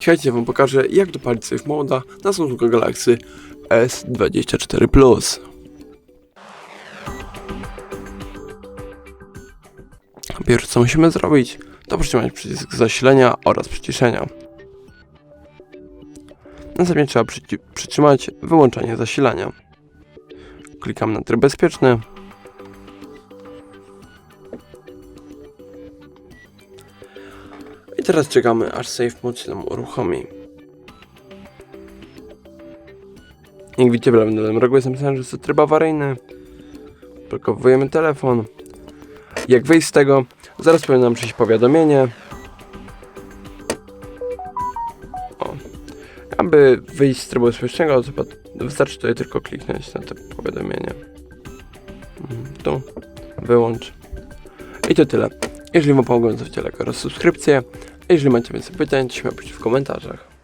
Dzisiaj wam pokażę jak dopalić Safe Moda na Samsunga Galaxy S24 Plus. Pierwsze co musimy zrobić to przytrzymać przycisk zasilenia oraz przyciszenia. Następnie trzeba przytrzymać wyłączanie zasilania. Klikam na tryb bezpieczny. Teraz czekamy aż Safe Mode nam uruchomi. Jak widzicie w lewym dolnym rogu jest napisane, że jest to tryb awaryjny. Blokowujemy telefon. Jak wyjść z tego, zaraz powinno nam przyjść powiadomienie. O. Aby wyjść z trybu bezpiecznego, wystarczy tutaj tylko kliknąć na to powiadomienie. Mhm, Tu. Wyłącz. I to tyle. Jeżeli Wam pomogłem, zostawcie lajka oraz subskrypcję. Jeżeli macie więcej pytań, to śmiało w komentarzach.